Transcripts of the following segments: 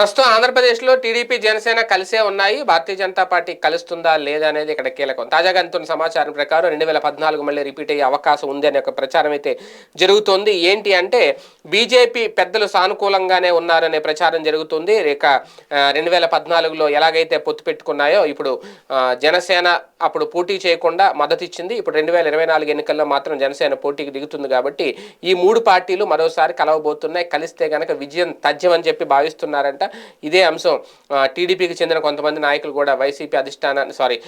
ప్రస్తుతం ఆంధ్రప్రదేశ్లో టీడీపీ జనసేన కలిసే ఉన్నాయి. భారతీయ జనతా పార్టీ కలుస్తుందా లేదా అనేది ఇక్కడ కీలకం. తాజాగా అందుతున్న సమాచారం ప్రకారం రెండు వేల పద్నాలుగు మళ్ళీ రిపీట్ అయ్యే అవకాశం ఉంది అనే ఒక ప్రచారం అయితే జరుగుతోంది. ఏంటి అంటే బీజేపీ పెద్దలు సానుకూలంగానే ఉన్నారనే ప్రచారం జరుగుతుంది. ఇక రెండు వేల పద్నాలుగులో ఎలాగైతే పొత్తు పెట్టుకున్నాయో ఇప్పుడు జనసేన అప్పుడు పోటీ చేయకుండా మద్దతు ఇచ్చింది ఇప్పుడు రెండు వేల ఇరవై నాలుగు ఎన్నికల్లో మాత్రం జనసేన పోటీకి దిగుతుంది కాబట్టి ఈ మూడు పార్టీలు మరోసారి కలవబోతున్నాయి. కలిస్తే కనుక విజయం తథ్యం అని చెప్పి భావిస్తున్నారంట. ఇదే అంశం. టీడీపీకి చెందిన కొంతమంది నాయకులు కూడా వైసీపీ అధిష్టానాన్ని సారీ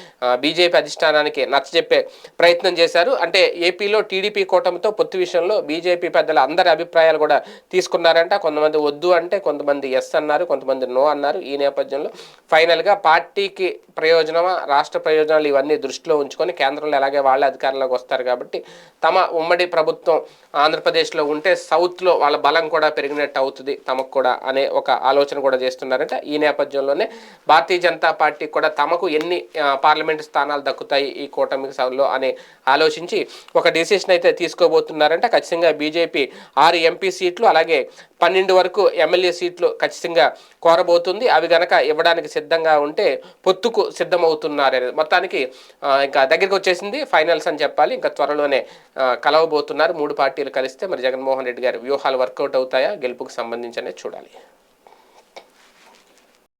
బీజేపీ అధిష్టానానికి నచ్చజెప్పే ప్రయత్నం చేశారు. అంటే ఏపీలో టీడీపీ కూటమితో పొత్తు విషయంలో బీజేపీ పెద్దల అందరి అభిప్రాయాలు కూడా తీసుకున్నారంట. కొంతమంది వద్దు అంటే కొంతమంది ఎస్ అన్నారు కొంతమంది నో అన్నారు. ఈ నేపథ్యంలో ఫైనల్గా పార్టీకి ప్రయోజనమా రాష్ట్ర ప్రయోజనాలు ఇవన్నీ దృష్టిలో ఉంచుకొని కేంద్రంలో ఎలాగే వాళ్ళే అధికారంలోకి వస్తారు కాబట్టి తమ ఉమ్మడి ప్రభుత్వం ఆంధ్రప్రదేశ్లో ఉంటే సౌత్లో వాళ్ళ బలం కూడా పెరిగినట్టు అవుతుంది తమకు కూడా అనే ఒక ఆలోచన కూడా చేస్తున్నారంట. ఈ నేపథ్యంలోనే భారతీయ జనతా పార్టీ కూడా తమకు ఎన్ని పార్లమెంటు స్థానాలు దక్కుతాయి ఈ కూటమికి సభలో అని ఆలోచించి ఒక డిసిషన్ అయితే తీసుకోబోతున్నారంట. ఖచ్చితంగా బీజేపీ ఆరు ఎంపీ సీట్లు అలాగే పన్నెండు వరకు ఎమ్మెల్యే సీట్లు ఖచ్చితంగా కోరబోతుంది. అవి గనక ఇవ్వడానికి సిద్ధంగా ఉంటే పొత్తుకు సిద్ధమవుతున్నారు అనేది. మొత్తానికి ఇంకా దగ్గరికి వచ్చేసింది. ఫైనల్స్ అని చెప్పాలి. ఇంకా త్వరలోనే కలవబోతున్నారు. మూడు పార్టీలు కలిస్తే మరి జగన్మోహన్ రెడ్డి గారి వ్యూహాలు వర్కౌట్ అవుతాయా? గెలుపుకు సంబంధించి చూడాలి.